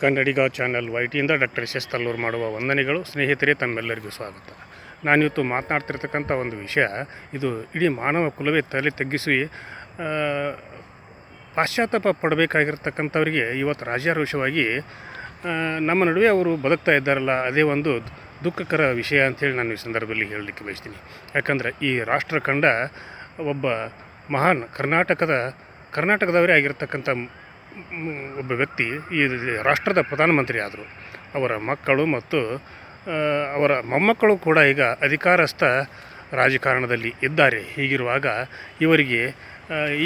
ಕನ್ನಡಿಗ channel ವೈಟಿಯಿಂದ doctor S Tallur ಮಾಡುವ ವಂದನೆಗಳು. ಸ್ನೇಹಿತರೆ, ತಮ್ಮೆಲ್ಲರಿಗೂ ಸ್ವಾಗತ. ನಾನಿವತ್ತು ಮಾತನಾಡ್ತಿರ್ತಕ್ಕಂಥ ಒಂದು ವಿಷಯ, ಇದು ಇಡೀ ಮಾನವ ಕುಲವೇ ತಲೆ ತಗ್ಗಿಸಿ ಪಾಶ್ಚಾತ್ತಾಪ ಪಡಬೇಕಾಗಿರ್ತಕ್ಕಂಥವ್ರಿಗೆ ಇವತ್ತು ರಾಜ್ಯಾರೋಷವಾಗಿ ನಮ್ಮ ನಡುವೆ ಅವರು ಬದುಕ್ತಾ ಇದ್ದಾರಲ್ಲ, ಅದೇ ಒಂದು ದುಃಖಕರ ವಿಷಯ ಅಂತೇಳಿ ನಾನು ಈ ಸಂದರ್ಭದಲ್ಲಿ ಹೇಳಲಿಕ್ಕೆ ಬಯಸ್ತೀನಿ. ಯಾಕಂದರೆ ಈ ರಾಷ್ಟ್ರ ಕಂಡ ಒಬ್ಬ ಮಹಾನ್ ಕರ್ನಾಟಕದ, ಕರ್ನಾಟಕದವರೇ ಆಗಿರ್ತಕ್ಕಂಥ ಒಬ್ಬ ವ್ಯಕ್ತಿ ಈ ರಾಷ್ಟ್ರದ ಪ್ರಧಾನಮಂತ್ರಿ ಆದರು. ಅವರ ಮಕ್ಕಳು ಮತ್ತು ಅವರ ಮೊಮ್ಮಕ್ಕಳು ಕೂಡ ಈಗ ಅಧಿಕಾರಸ್ಥ ರಾಜಕಾರಣದಲ್ಲಿ ಇದ್ದಾರೆ. ಹೀಗಿರುವಾಗ ಇವರಿಗೆ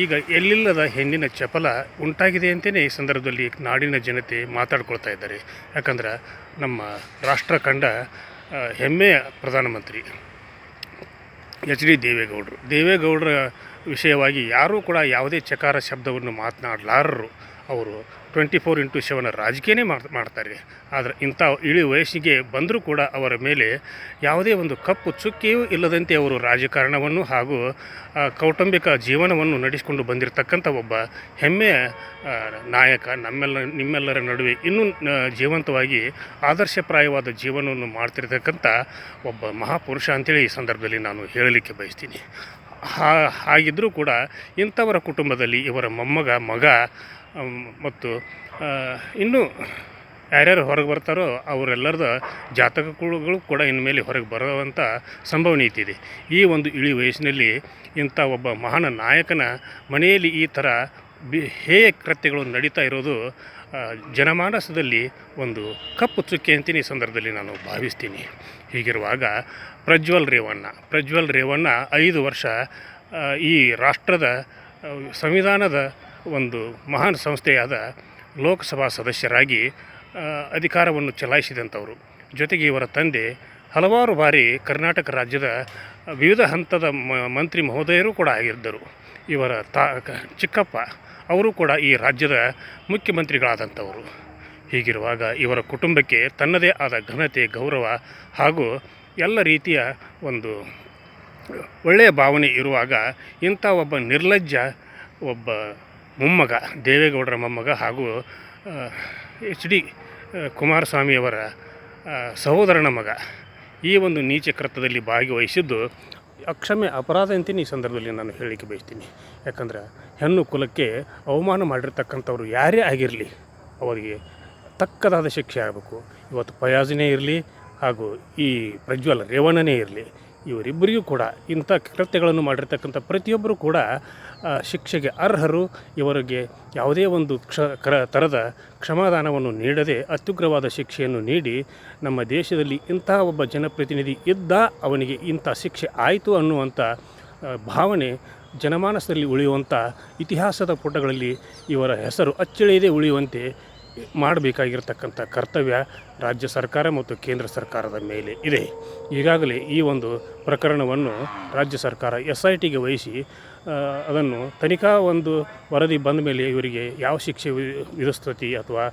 ಈಗ ಎಲ್ಲಿಲ್ಲದ ಹೆಣ್ಣಿನ ಚಪಲ ಉಂಟಾಗಿದೆ ಅಂತಲೇ ಈ ಸಂದರ್ಭದಲ್ಲಿ ನಾಡಿನ ಜನತೆ ಮಾತಾಡ್ಕೊಳ್ತಾ ಇದ್ದಾರೆ. ಯಾಕಂದ್ರೆ ನಮ್ಮ ರಾಷ್ಟ್ರ ಕಂಡ ಹೆಮ್ಮೆಯ ಪ್ರಧಾನಮಂತ್ರಿ ಎಚ್ ಡಿ ದೇವೇಗೌಡರು. ದೇವೇಗೌಡರ ವಿಷಯವಾಗಿ ಯಾರೂ ಕೂಡ ಯಾವುದೇ ಚಕಾರ ಶಬ್ದವನ್ನು ಮಾತನಾಡಲಾರರು. ಅವರು ಟ್ವೆಂಟಿ ಫೋರ್ ಇಂಟು ಸೆವೆನ್ ರಾಜಕೀಯನೇ ಮಾಡ್ ಮಾಡ್ತಾರೆ. ಆದರೆ ಇಂಥ ಇಳಿ ವಯಸ್ಸಿಗೆ ಬಂದರೂ ಕೂಡ ಅವರ ಮೇಲೆ ಯಾವುದೇ ಒಂದು ಕಪ್ಪು ಚುಕ್ಕಿಯೂ ಇಲ್ಲದಂತೆ ಅವರು ರಾಜಕಾರಣವನ್ನು ಹಾಗೂ ಕೌಟುಂಬಿಕ ಜೀವನವನ್ನು ನಡೆಸಿಕೊಂಡು ಬಂದಿರತಕ್ಕಂಥ ಒಬ್ಬ ಹೆಮ್ಮೆಯ ನಾಯಕ ನಮ್ಮೆಲ್ಲ, ನಿಮ್ಮೆಲ್ಲರ ನಡುವೆ ಇನ್ನೂ ಜೀವಂತವಾಗಿ ಆದರ್ಶಪ್ರಾಯವಾದ ಜೀವನವನ್ನು ಮಾಡ್ತಿರ್ತಕ್ಕಂಥ ಒಬ್ಬ ಮಹಾಪುರುಷ ಅಂತೇಳಿ ಈ ಸಂದರ್ಭದಲ್ಲಿ ನಾನು ಹೇಳಲಿಕ್ಕೆ ಬಯಸ್ತೀನಿ. ಹಾಗಿದ್ದರೂ ಕೂಡ ಇಂಥವರ ಕುಟುಂಬದಲ್ಲಿ ಇವರ ಮೊಮ್ಮಗ, ಮಗ ಮತ್ತು ಇನ್ನೂ ಯಾರ್ಯಾರು ಹೊರಗೆ ಬರ್ತಾರೋ ಅವರೆಲ್ಲರದ ಜಾತಕಗಳು ಕೂಡ ಇನ್ಮೇಲೆ ಹೊರಗೆ ಬರುವಂಥ ಸಂಭವನೀಯತೆ ಇದೆ ಈ ಒಂದು ಇಳಿ ವಯಸ್ಸಿನಲ್ಲಿ ಇಂಥ ಒಬ್ಬ ಮಹಾನ್ ನಾಯಕನ ಮನೆಯಲ್ಲಿ ಈ ಥರ ಬಿ, ಹೇಯ ಕೃತ್ಯಗಳು ನಡೀತಾ ಇರೋದು ಜನಮಾನಸದಲ್ಲಿ ಒಂದು ಕಪ್ಪು ಚುಕ್ಕೆ ಅಂತೀನಿ ಈ ಸಂದರ್ಭದಲ್ಲಿ ನಾನು ಭಾವಿಸ್ತೀನಿ. ಹೀಗಿರುವಾಗ ಪ್ರಜ್ವಲ್ ರೇವಣ್ಣ ಪ್ರಜ್ವಲ್ ರೇವಣ್ಣ ಐದು ವರ್ಷ ಈ ರಾಷ್ಟ್ರದ ಸಂವಿಧಾನದ ಒಂದು ಮಹಾನ್ ಸಂಸ್ಥೆಯಾದ ಲೋಕಸಭಾ ಸದಸ್ಯರಾಗಿ ಅಧಿಕಾರವನ್ನು ಚಲಾಯಿಸಿದಂಥವರು. ಜೊತೆಗೆ ಇವರ ತಂದೆ ಹಲವಾರು ಬಾರಿ ಕರ್ನಾಟಕ ರಾಜ್ಯದ ವಿವಿಧ ಹಂತದ ಮಂತ್ರಿ ಮಹೋದಯರು ಕೂಡ ಆಗಿದ್ದರು. ಇವರ ತಾ ಚಿಕ್ಕಪ್ಪ, ಅವರು ಕೂಡ ಈ ರಾಜ್ಯದ ಮುಖ್ಯಮಂತ್ರಿಗಳಾದಂಥವರು. ಹೀಗಿರುವಾಗ ಇವರ ಕುಟುಂಬಕ್ಕೆ ತನ್ನದೇ ಆದ ಘನತೆ, ಗೌರವ ಹಾಗೂ ಎಲ್ಲ ರೀತಿಯ ಒಂದು ಒಳ್ಳೆಯ ಭಾವನೆ ಇರುವಾಗ ಇಂಥ ಒಬ್ಬ ನಿರ್ಲಜ್ಜ, ಒಬ್ಬ ಮೊಮ್ಮಗ, ದೇವೇಗೌಡರ ಮೊಮ್ಮಗ ಹಾಗೂ ಎಚ್ ಡಿ ಕುಮಾರಸ್ವಾಮಿಯವರ ಸಹೋದರನ ಮಗ. ಈ ಒಂದು ನೀಚ ಕೃತ್ಯದಲ್ಲಿ ಭಾಗವಹಿಸಿದ್ದು ಅಕ್ಷಮ್ಯ ಅಪರಾಧ ಅಂತೀನಿ ಈ ಸಂದರ್ಭದಲ್ಲಿ ನಾನು ಹೇಳಲಿಕ್ಕೆ ಬಯಸ್ತೀನಿ. ಯಾಕಂದ್ರೆ ಹೆಣ್ಣು ಕುಲಕ್ಕೆ ಅವಮಾನ ಮಾಡಿರ್ತಕ್ಕಂಥವ್ರು ಯಾರೇ ಆಗಿರಲಿ, ಅವರಿಗೆ ತಕ್ಕದಾದ ಶಿಕ್ಷೆ ಆಗಬೇಕು. ಇವತ್ತು ಪಯಾಜಿನೇ ಇರಲಿ ಹಾಗೂ ಈ ಪ್ರಜ್ವಲ್ ರೇವಣ್ಣನೇ ಇರಲಿ ಇವರಿಬ್ಬರಿಗೂ ಕೂಡ ಇಂಥ ಕೃತ್ಯಗಳನ್ನು ಮಾಡಿರ್ತಕ್ಕಂಥ ಪ್ರತಿಯೊಬ್ಬರೂ ಕೂಡ ಶಿಕ್ಷೆಗೆ ಅರ್ಹರು. ಇವರಿಗೆ ಯಾವುದೇ ಒಂದು ಕ್ಷ, ಕ್ರ ಥರದ ಕ್ಷಮಾದಾನವನ್ನು ನೀಡದೆ ಅತ್ಯುಗ್ರವಾದ ಶಿಕ್ಷೆಯನ್ನು ನೀಡಿ ನಮ್ಮ ದೇಶದಲ್ಲಿ ಇಂಥ ಒಬ್ಬ ಜನಪ್ರತಿನಿಧಿ ಇದ್ದ ಅವನಿಗೆ ಇಂಥ ಶಿಕ್ಷೆ ಆಯಿತು ಅನ್ನುವಂಥ ಭಾವನೆ ಜನಮಾನಸದಲ್ಲಿ ಉಳಿಯುವಂಥ ಇತಿಹಾಸದ ಪುಟಗಳಲ್ಲಿ ಇವರ ಹೆಸರು ಅಚ್ಚಳಿಯದೆ ಉಳಿಯುವಂತೆ ಮಾಡಬೇಕಾಗಿರ್ತಕ್ಕಂಥ ಕರ್ತವ್ಯ ರಾಜ್ಯ ಸರ್ಕಾರ ಮತ್ತು ಕೇಂದ್ರ ಸರ್ಕಾರದ ಮೇಲೆ ಇದೆ. ಈಗಾಗಲೇ ಈ ಒಂದು ಪ್ರಕರಣವನ್ನು ರಾಜ್ಯ ಸರ್ಕಾರ ಎಸ್ ಐ ಟಿಗೆ ವಹಿಸಿ ಅದನ್ನು ತನಿಖಾ ಒಂದು ವರದಿ ಬಂದ ಮೇಲೆ ಇವರಿಗೆ ಯಾವ ಶಿಕ್ಷೆ ವಿಧಿಸ್ತತಿ ಅಥವಾ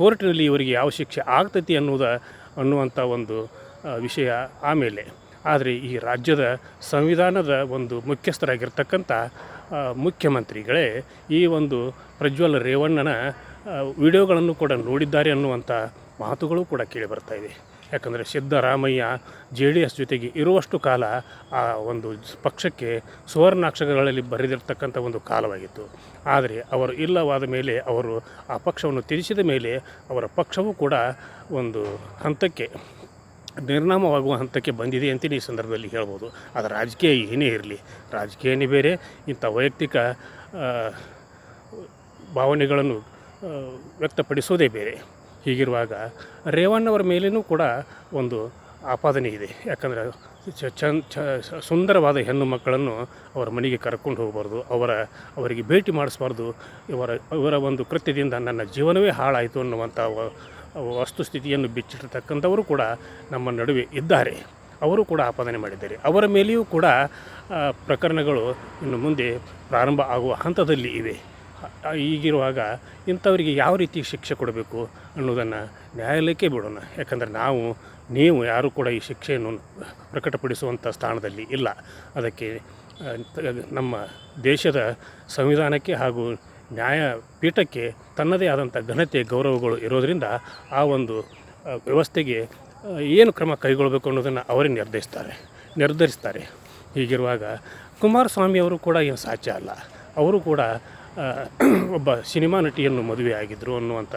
ಕೋರ್ಟಿನಲ್ಲಿ ಇವರಿಗೆ ಯಾವ ಶಿಕ್ಷೆ ಆಗ್ತತಿ ಅನ್ನುವುದ, ಅನ್ನುವಂಥ ಒಂದು ವಿಷಯ ಆಮೇಲೆ ಆದರೆ ಈ ರಾಜ್ಯದ ಸಂವಿಧಾನದ ಒಂದು ಮುಖ್ಯಸ್ಥರಾಗಿರ್ತಕ್ಕಂಥ ಮುಖ್ಯಮಂತ್ರಿಗಳೇ ಈ ಒಂದು ಪ್ರಜ್ವಲ್ ರೇವಣ್ಣನ ವಿಡಿಯೋಗಳನ್ನು ಕೂಡ ನೋಡಿದ್ದಾರೆ ಅನ್ನುವಂಥ ಮಾತುಗಳು ಕೂಡ ಕೇಳಿ ಬರ್ತಾ ಇದೆ. ಯಾಕಂದರೆ ಸಿದ್ದರಾಮಯ್ಯ ಜೆ ಡಿ ಎಸ್ ಜೊತೆಗೆ ಇರುವಷ್ಟು ಕಾಲ ಆ ಒಂದು ಪಕ್ಷಕ್ಕೆ ಸುವರ್ಣಾಕ್ಷರಗಳಲ್ಲಿ ಬರೆದಿರ್ತಕ್ಕಂಥ ಒಂದು ಕಾಲವಾಗಿತ್ತು. ಆದರೆ ಅವರು ಇಲ್ಲವಾದ ಮೇಲೆ ಅವರು ಆ ಪಕ್ಷವನ್ನು ತ್ಯಜಿಸಿದ ಮೇಲೆ ಅವರ ಪಕ್ಷವೂ ಕೂಡ ಒಂದು ಹಂತಕ್ಕೆ, ನಿರ್ನಾಮವಾಗುವ ಹಂತಕ್ಕೆ ಬಂದಿದೆ ಅಂತೇಳಿ ಈ ಸಂದರ್ಭದಲ್ಲಿ ಹೇಳ್ಬೋದು. ಅದು ರಾಜಕೀಯ ಏನೇ ಇರಲಿ, ರಾಜಕೀಯನೇ ಬೇರೆ, ಇಂಥ ವೈಯಕ್ತಿಕ ಭಾವನೆಗಳನ್ನು ವ್ಯಕ್ತಪಡಿಸೋದೇ ಬೇರೆ. ಹೀಗಿರುವಾಗ ರೇವಣ್ಣವರ ಮೇಲೇನೂ ಕೂಡ ಒಂದು ಆಪಾದನೆ ಇದೆ. ಯಾಕಂದರೆ ಚ ಸುಂದರವಾದ ಹೆಣ್ಣು ಮಕ್ಕಳನ್ನು ಅವರ ಮನೆಗೆ ಕರ್ಕೊಂಡು ಹೋಗಬಾರ್ದು, ಅವರ, ಅವರಿಗೆ ಭೇಟಿ ಮಾಡಿಸ್ಬಾರ್ದು, ಇವರ ಇವರ ಒಂದು ಕೃತ್ಯದಿಂದ ನನ್ನ ಜೀವನವೇ ಹಾಳಾಯಿತು ಅನ್ನುವಂಥ ವಸ್ತುಸ್ಥಿತಿಯನ್ನು ಬಿಚ್ಚಿಟ್ಟಿರ್ತಕ್ಕಂಥವರು ಕೂಡ ನಮ್ಮ ನಡುವೆ ಇದ್ದಾರೆ. ಅವರು ಕೂಡ ಆಪಾದನೆ ಮಾಡಿದ್ದಾರೆ. ಅವರ ಮೇಲೆಯೂ ಕೂಡ ಪ್ರಕರಣಗಳು ಇನ್ನು ಮುಂದೆ ಪ್ರಾರಂಭ ಆಗುವ ಹಂತದಲ್ಲಿ ಇವೆ. ಈಗಿರುವಾಗ ಇಂಥವರಿಗೆ ಯಾವ ರೀತಿ ಶಿಕ್ಷೆ ಕೊಡಬೇಕು ಅನ್ನೋದನ್ನು ನ್ಯಾಯಾಲಯಕ್ಕೆ ಬಿಡೋಣ. ಯಾಕಂದರೆ ನಾವು, ನೀವು ಯಾರೂ ಕೂಡ ಈ ಶಿಕ್ಷೆಯನ್ನು ಪ್ರಕಟಪಡಿಸುವಂಥ ಸ್ಥಾನದಲ್ಲಿ ಇಲ್ಲ. ಅದಕ್ಕೆ ನಮ್ಮ ದೇಶದ ಸಂವಿಧಾನಕ್ಕೆ ಹಾಗೂ ನ್ಯಾಯಪೀಠಕ್ಕೆ ತನ್ನದೇ ಆದಂಥ ಘನತೆ ಗೌರವಗಳು ಇರೋದರಿಂದ ಆ ಒಂದು ವ್ಯವಸ್ಥೆಗೆ ಏನು ಕ್ರಮ ಕೈಗೊಳ್ಳಬೇಕು ಅನ್ನೋದನ್ನು ಅವರೇ ನಿರ್ಧರಿಸ್ತಾರೆ ನಿರ್ಧರಿಸ್ತಾರೆ. ಹೀಗಿರುವಾಗ ಕುಮಾರಸ್ವಾಮಿಯವರು ಕೂಡ ಏನು ಸಾಧ್ಯ ಅಲ್ಲ. ಅವರು ಕೂಡ ಒಬ್ಬ ಸಿನಿಮಾ ನಟಿಯನ್ನು ಮದುವೆ ಆಗಿದ್ದರು ಅನ್ನುವಂಥ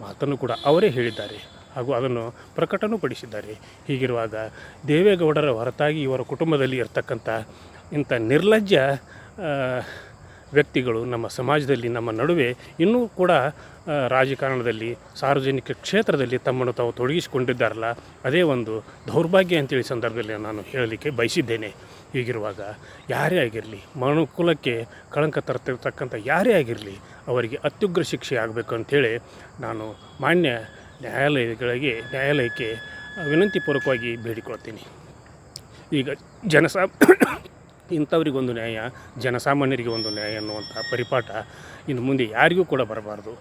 ಮಾತನ್ನು ಕೂಡ ಅವರೇ ಹೇಳಿದ್ದಾರೆ. ಹಾಗೂ ಅದನ್ನು ಪ್ರಕಟನೂ ಪಡಿಸಿದ್ದಾರೆ. ಹೀಗಿರುವಾಗ ದೇವೇಗೌಡರ ಹೊರತಾಗಿ ಇವರ ಕುಟುಂಬದಲ್ಲಿ ಇರತಕ್ಕಂಥ ಇಂಥ ನಿರ್ಲಜ್ಜ ವ್ಯಕ್ತಿಗಳು ನಮ್ಮ ಸಮಾಜದಲ್ಲಿ, ನಮ್ಮ ನಡುವೆ ಇನ್ನೂ ಕೂಡ ರಾಜಕಾರಣದಲ್ಲಿ, ಸಾರ್ವಜನಿಕ ಕ್ಷೇತ್ರದಲ್ಲಿ ತಮ್ಮನ್ನು ತಾವು ತೊಡಗಿಸಿಕೊಂಡಿದ್ದಾರಲ್ಲ, ಅದೇ ಒಂದು ದೌರ್ಭಾಗ್ಯ ಅಂತೇಳಿ ಸಂದರ್ಭದಲ್ಲಿ ನಾನು ಹೇಳಲಿಕ್ಕೆ ಬಯಸಿದ್ದೇನೆ. ಹೀಗಿರುವಾಗ ಯಾರೇ ಆಗಿರಲಿ ಮನುಕುಲಕ್ಕೆ ಕಳಂಕ ತರ್ತಿರ್ತಕ್ಕಂಥ ಯಾರೇ ಆಗಿರಲಿ ಅವರಿಗೆ ಅತ್ಯುಗ್ರ ಶಿಕ್ಷೆ ಆಗಬೇಕು ಅಂಥೇಳಿ ನಾನು ಮಾನ್ಯ ನ್ಯಾಯಾಲಯಗಳಿಗೆ, ನ್ಯಾಯಾಲಯಕ್ಕೆ ವಿನಂತಿಪೂರ್ವಕವಾಗಿ ಬೇಡಿಕೊಳ್ತೀನಿ. ಈಗ ಜನಸಾ, ಇಂಥವ್ರಿಗೊಂದು ನ್ಯಾಯ, ಜನಸಾಮಾನ್ಯರಿಗೆ ಒಂದು ನ್ಯಾಯ ಅನ್ನುವಂಥ ಪರಿಪಾಠ ಇನ್ನು ಮುಂದೆ ಯಾರಿಗೂ ಕೂಡ ಬರಬಾರ್ದು.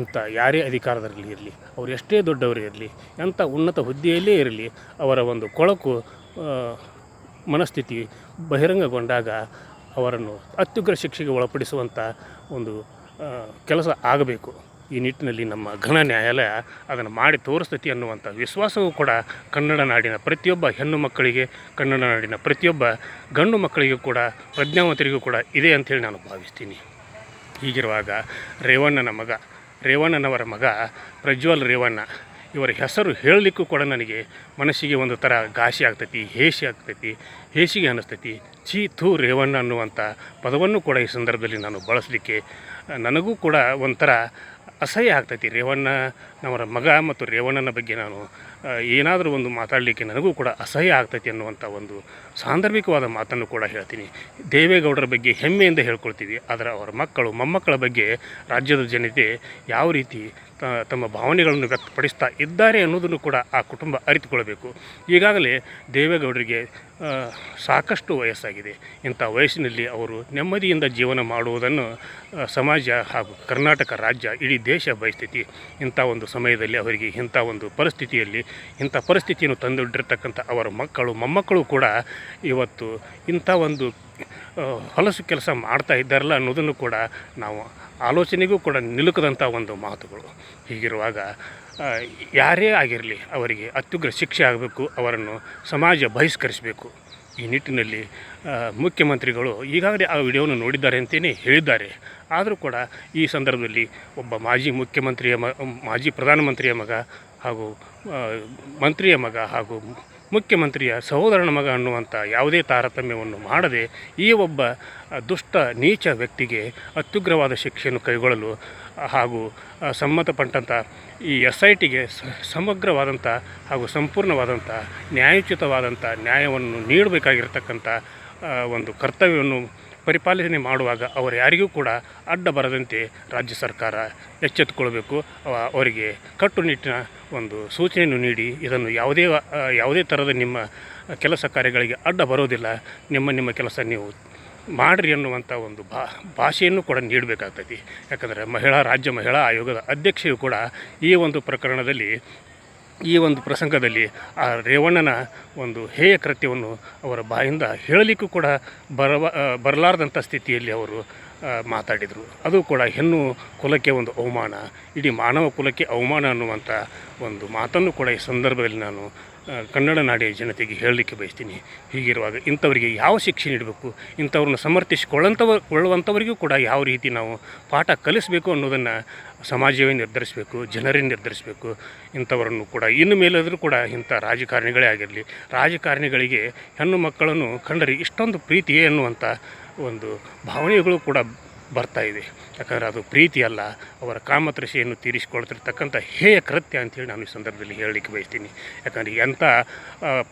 ಇಂಥ ಯಾರೇ ಅಧಿಕಾರದಲ್ಲಿ ಇರಲಿ, ಅವ್ರು ಎಷ್ಟೇ ದೊಡ್ಡವರು ಇರಲಿ, ಎಂಥ ಉನ್ನತ ಹುದ್ದೆಯಲ್ಲೇ ಇರಲಿ, ಅವರ ಒಂದು ಕೊಳಕು ಮನಸ್ಥಿತಿ ಬಹಿರಂಗಗೊಂಡಾಗ ಅವರನ್ನು ಅತ್ಯುಗ್ರ ಶಿಕ್ಷೆಗೆ ಒಳಪಡಿಸುವಂಥ ಒಂದು ಕೆಲಸ ಆಗಬೇಕು. ಈ ನಿಟ್ಟಿನಲ್ಲಿ ನಮ್ಮ ಘನ ನ್ಯಾಯಾಲಯ ಅದನ್ನು ಮಾಡಿ ತೋರಿಸ್ತೈತಿ ಅನ್ನುವಂಥ ವಿಶ್ವಾಸವೂ ಕೂಡ ಕನ್ನಡ ನಾಡಿನ ಪ್ರತಿಯೊಬ್ಬ ಹೆಣ್ಣು ಮಕ್ಕಳಿಗೆ, ಕನ್ನಡ ನಾಡಿನ ಪ್ರತಿಯೊಬ್ಬ ಗಂಡು ಮಕ್ಕಳಿಗೂ ಕೂಡ, ಪ್ರಜ್ಞಾವಂತರಿಗೂ ಕೂಡ ಇದೆ ಅಂಥೇಳಿ ನಾನು ಭಾವಿಸ್ತೀನಿ. ಹೀಗಿರುವಾಗ ರೇವಣ್ಣನ ಮಗ, ರೇವಣ್ಣನವರ ಮಗ ಪ್ರಜ್ವಲ್ ರೇವಣ್ಣ ಇವರ ಹೆಸರು ಹೇಳಲಿಕ್ಕೂ ಕೂಡ ನನಗೆ ಮನಸ್ಸಿಗೆ ಒಂದು ಥರ ಘಾಸಿ ಆಗ್ತೈತಿ, ಹೇಸಿ ಆಗ್ತೈತಿ, ಹೇಸಿಗೆ ಅನ್ನಿಸ್ತೈತಿ. ಚೀ ಥೂ ರೇವಣ್ಣ ಅನ್ನುವಂಥ ಪದವನ್ನು ಕೂಡ ಈ ಸಂದರ್ಭದಲ್ಲಿ ನಾನು ಬಳಸಲಿಕ್ಕೆ, ನನಗೂ ಕೂಡ ಒಂಥರ ಅಸಹ್ಯ ಆಗ್ತೈತಿ. ರೇವಣ್ಣನವರ ಮಗ ಮತ್ತು ರೇವಣ್ಣನ ಬಗ್ಗೆ ನಾನು ಏನಾದರೂ ಒಂದು ಮಾತಾಡಲಿಕ್ಕೆ ನನಗೂ ಕೂಡ ಅಸಹ್ಯ ಆಗ್ತೈತಿ ಅನ್ನುವಂಥ ಒಂದು ಸಾಂದರ್ಭಿಕವಾದ ಮಾತನ್ನು ಕೂಡ ಹೇಳ್ತೀನಿ. ದೇವೇಗೌಡರ ಬಗ್ಗೆ ಹೆಮ್ಮೆಯಿಂದ ಹೇಳ್ಕೊಳ್ತೀವಿ. ಆದರೆ ಅವರ ಮಕ್ಕಳು, ಮೊಮ್ಮಕ್ಕಳ ಬಗ್ಗೆ ರಾಜ್ಯದ ಜನತೆ ಯಾವ ರೀತಿ ತಮ್ಮ ಭಾವನೆಗಳನ್ನು ವ್ಯಕ್ತಪಡಿಸ್ತಾ ಇದ್ದಾರೆ ಅನ್ನೋದನ್ನು ಕೂಡ ಆ ಕುಟುಂಬ ಅರಿತುಕೊಳ್ಬೇಕು ಈಗಾಗಲೇ ದೇವೇಗೌಡರಿಗೆ ಸಾಕಷ್ಟು ವಯಸ್ಸಾಗಿದೆ. ಇಂಥ ವಯಸ್ಸಿನಲ್ಲಿ ಅವರು ನೆಮ್ಮದಿಯಿಂದ ಜೀವನ ಮಾಡುವುದನ್ನು ಸಮಾಜ ಹಾಗೂ ಕರ್ನಾಟಕ ರಾಜ್ಯ, ಇಡೀ ದೇಶ ಬಯಸ್ತೈತಿ. ಇಂಥ ಒಂದು ಸಮಯದಲ್ಲಿ ಅವರಿಗೆ ಇಂಥ ಒಂದು ಪರಿಸ್ಥಿತಿಯಲ್ಲಿ, ಇಂಥ ಪರಿಸ್ಥಿತಿಯನ್ನು ತಂದೊಡ್ಡಿರ್ತಕ್ಕಂಥ ಅವರ ಮಕ್ಕಳು, ಮೊಮ್ಮಕ್ಕಳು ಕೂಡ ಇವತ್ತು ಇಂಥ ಒಂದು ಹೊಲಸು ಕೆಲಸ ಮಾಡ್ತಾ ಇದ್ದಾರಲ್ಲ ಅನ್ನೋದನ್ನು ಕೂಡ ನಾವು ಆಲೋಚನೆಗೂ ಕೂಡ ನಿಲುಕದಂಥ ಒಂದು ಮಾತುಗಳು. ಹೀಗಿರುವಾಗ ಯಾರೇ ಆಗಿರಲಿ ಅವರಿಗೆ ಅತ್ಯುಗ್ರ ಶಿಕ್ಷೆ ಆಗಬೇಕು, ಅವರನ್ನು ಸಮಾಜ ಬಹಿಷ್ಕರಿಸಬೇಕು. ಈ ನಿಟ್ಟಿನಲ್ಲಿ ಮುಖ್ಯಮಂತ್ರಿಗಳು ಈಗಾಗಲೇ ಆ ವಿಡಿಯೋವನ್ನು ನೋಡಿದ್ದಾರೆ ಅಂತಲೇ ಹೇಳಿದ್ದಾರೆ. ಆದರೂ ಕೂಡ ಈ ಸಂದರ್ಭದಲ್ಲಿ ಒಬ್ಬ ಮಾಜಿ ಮುಖ್ಯಮಂತ್ರಿಯ ಮ, ಮಾಜಿ ಪ್ರಧಾನಮಂತ್ರಿಯ ಮಗ ಹಾಗೂ ಮಂತ್ರಿಯ ಮಗ ಹಾಗೂ ಮುಖ್ಯಮಂತ್ರಿಯ ಸಹೋದರನ ಮಗ ಅನ್ನುವಂಥ ಯಾವುದೇ ತಾರತಮ್ಯವನ್ನು ಮಾಡದೆ ಈ ಒಬ್ಬ ದುಷ್ಟ, ನೀಚ ವ್ಯಕ್ತಿಗೆ ಅತ್ಯುಗ್ರವಾದ ಶಿಕ್ಷೆಯನ್ನು ಕೈಗೊಳ್ಳಲು ಹಾಗೂ ಸಮ್ಮತಪಟ್ಟಂಥ ಈ ಎಸ್ ಐ ಟಿಗೆ ಸಮಗ್ರವಾದಂಥ ಹಾಗೂ ಸಂಪೂರ್ಣವಾದಂಥ ನ್ಯಾಯೋಚಿತವಾದಂಥ ನ್ಯಾಯವನ್ನು ನೀಡಬೇಕಾಗಿರ್ತಕ್ಕಂಥ ಒಂದು ಕರ್ತವ್ಯವನ್ನು ಪರಿಪಾಲನೆ ಮಾಡುವಾಗ ಅವರು ಯಾರಿಗೂ ಕೂಡ ಅಡ್ಡ ಬರದಂತೆ ರಾಜ್ಯ ಸರ್ಕಾರ ಎಚ್ಚೆತ್ತುಕೊಳ್ಬೇಕು. ಅವರಿಗೆ ಕಟ್ಟುನಿಟ್ಟಿನ ಒಂದು ಸೂಚನೆಯನ್ನು ನೀಡಿ, ಇದನ್ನು ಯಾವುದೇ ಯಾವುದೇ ಥರದ ನಿಮ್ಮ ಕೆಲಸ ಕಾರ್ಯಗಳಿಗೆ ಅಡ್ಡ ಬರೋದಿಲ್ಲ. ನಿಮ್ಮ ನಿಮ್ಮ ಕೆಲಸ ನೀವು ಮಾಡಿರಿ ಅನ್ನುವಂಥ ಒಂದು ಭಾ, ಭಾಷೆಯನ್ನು ಕೂಡ ನೀಡಬೇಕಾಗ್ತೈತಿ. ಯಾಕಂದರೆ ಮಹಿಳಾ, ರಾಜ್ಯ ಮಹಿಳಾ ಆಯೋಗದ ಅಧ್ಯಕ್ಷೆಯು ಕೂಡ ಈ ಒಂದು ಪ್ರಕರಣದಲ್ಲಿ ಈ ಒಂದು ಪ್ರಸಂಗದಲ್ಲಿ ಆ ರೇವಣ್ಣನ ಒಂದು ಹೇಯ ಕೃತ್ಯವನ್ನು ಅವರ ಬಾಯಿಂದ ಹೇಳಲಿಕ್ಕೂ ಕೂಡ ಬರವ ಬರಲಾರ್ದಂಥ ಸ್ಥಿತಿಯಲ್ಲಿ ಅವರು ಮಾತಾಡಿದರು. ಅದು ಕೂಡ ಹೆಣ್ಣು ಕುಲಕ್ಕೆ ಒಂದು ಅವಮಾನ, ಇಡೀ ಮಾನವ ಕುಲಕ್ಕೆ ಅವಮಾನ ಅನ್ನುವಂಥ ಒಂದು ಮಾತನ್ನು ಕೂಡ ಈ ಸಂದರ್ಭದಲ್ಲಿ ನಾನು ಕನ್ನಡ ನಾಡಿಯ ಜನತೆಗೆ ಹೇಳಲಿಕ್ಕೆ ಬಯಸ್ತೀನಿ. ಹೀಗಿರುವಾಗ ಇಂಥವರಿಗೆ ಯಾವ ಶಿಕ್ಷೆ ನೀಡಬೇಕು? ಇಂಥವ್ರನ್ನ ಸಮರ್ಥಿಸಿಕೊಳ್ಳಂಥವ ಕೊಳ್ಳುವಂಥವರಿಗೂ ಕೂಡ ಯಾವ ರೀತಿ ನಾವು ಪಾಠ ಕಲಿಸಬೇಕು ಅನ್ನೋದನ್ನು ಸಮಾಜವೇ ನಿರ್ಧರಿಸಬೇಕು, ಜನರೇ ನಿರ್ಧರಿಸಬೇಕು. ಇಂಥವರನ್ನು ಕೂಡ ಇನ್ನು ಮೇಲಾದರೂ ಕೂಡ ಇಂಥ ರಾಜಕಾರಣಿಗಳೇ ಆಗಿರಲಿ, ರಾಜಕಾರಣಿಗಳಿಗೆ ಹೆಣ್ಣು ಮಕ್ಕಳನ್ನು ಕಂಡರೆ ಇಷ್ಟೊಂದು ಪ್ರೀತಿಯೇ ಅನ್ನುವಂಥ ಒಂದು ಭಾವನೆಗಳು ಕೂಡ ಬರ್ತಾ ಇದೆ. ಯಾಕಂದರೆ ಅದು ಪ್ರೀತಿ ಅಲ್ಲ, ಅವರ ಕಾಮತೃಷೆಯನ್ನು ತೀರಿಸಿಕೊಳ್ತಿರ್ತಕ್ಕಂಥ ಹೇಯ ಕೃತ್ಯ ಅಂತೇಳಿ ನಾನು ಈ ಸಂದರ್ಭದಲ್ಲಿ ಹೇಳಲಿಕ್ಕೆ ಬಯಸ್ತೀನಿ. ಯಾಕಂದರೆ ಎಂಥ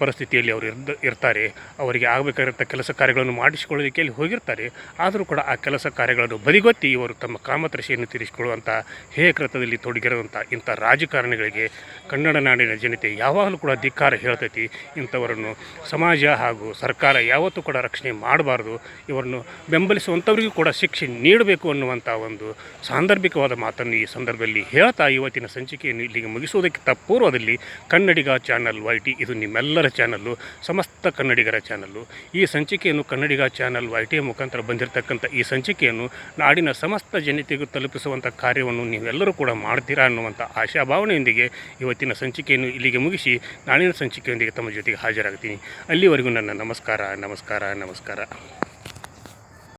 ಪರಿಸ್ಥಿತಿಯಲ್ಲಿ ಅವರು ಇರ್ದ, ಇರ್ತಾರೆ, ಅವರಿಗೆ ಆಗಬೇಕಾಗಿರೋ ಕೆಲಸ ಕಾರ್ಯಗಳನ್ನು ಮಾಡಿಸಿಕೊಳ್ಳೋದಕ್ಕೆ ಅಲ್ಲಿ ಹೋಗಿರ್ತಾರೆ, ಆದರೂ ಕೂಡ ಆ ಕೆಲಸ ಕಾರ್ಯಗಳನ್ನು ಬದಿಗೊತ್ತಿ ಇವರು ತಮ್ಮ ಕಾಮತೃಷೆಯನ್ನು ತೀರಿಸಿಕೊಳ್ಳುವಂಥ ಹೇಯ ಕೃತ್ಯದಲ್ಲಿ ತೊಡಗಿರುವಂಥ ಇಂಥ ರಾಜಕಾರಣಿಗಳಿಗೆ ಕನ್ನಡ ನಾಡಿನ ಜನತೆ ಯಾವಾಗಲೂ ಕೂಡ ಧಿಕ್ಕಾರ ಹೇಳ್ತೈತಿ. ಇಂಥವರನ್ನು ಸಮಾಜ ಹಾಗೂ ಸರ್ಕಾರ ಯಾವತ್ತೂ ಕೂಡ ರಕ್ಷಣೆ ಮಾಡಬಾರ್ದು. ಇವರನ್ನು ಬೆಂಬಲಿಸುವಂಥವರಿಗೂ ಕೂಡ ಶಿಕ್ಷೆ ನೀಡಬೇಕು ಅನ್ನುವಂಥ ಒಂದು ಸಾಂದರ್ಭಿಕವಾದ ಮಾತನ್ನು ಈ ಸಂದರ್ಭದಲ್ಲಿ ಹೇಳ್ತಾ ಇವತ್ತಿನ ಸಂಚಿಕೆಯನ್ನು ಇಲ್ಲಿಗೆ ಮುಗಿಸುವುದಕ್ಕಿಂತ ಪೂರ್ವದಲ್ಲಿ ಕನ್ನಡಿಗ ಚಾನಲ್ ವೈ ಟಿ ಇದು ನಿಮ್ಮೆಲ್ಲರ ಚಾನಲ್ಲು, ಸಮಸ್ತ ಕನ್ನಡಿಗರ ಚಾನಲ್ಲು. ಈ ಸಂಚಿಕೆಯನ್ನು ಕನ್ನಡಿಗ ಚಾನಲ್ ವೈ ಟಿಯ ಮುಖಾಂತರ ಬಂದಿರತಕ್ಕಂಥ ಈ ಸಂಚಿಕೆಯನ್ನು ನಾಡಿನ ಸಮಸ್ತ ಜನತೆಗೂ ತಲುಪಿಸುವಂಥ ಕಾರ್ಯವನ್ನು ನೀವೆಲ್ಲರೂ ಕೂಡ ಮಾಡ್ತೀರಾ ಅನ್ನುವಂಥ ಆಶಾಭಾವನೆಯೊಂದಿಗೆ ಇವತ್ತಿನ ಸಂಚಿಕೆಯನ್ನು ಇಲ್ಲಿಗೆ ಮುಗಿಸಿ ನಾಡಿನ ಸಂಚಿಕೆಯೊಂದಿಗೆ ತಮ್ಮ ಜೊತೆಗೆ ಹಾಜರಾಗ್ತೀನಿ. ಅಲ್ಲಿವರೆಗೂ ನನ್ನ ನಮಸ್ಕಾರ ನಮಸ್ಕಾರ ನಮಸ್ಕಾರ.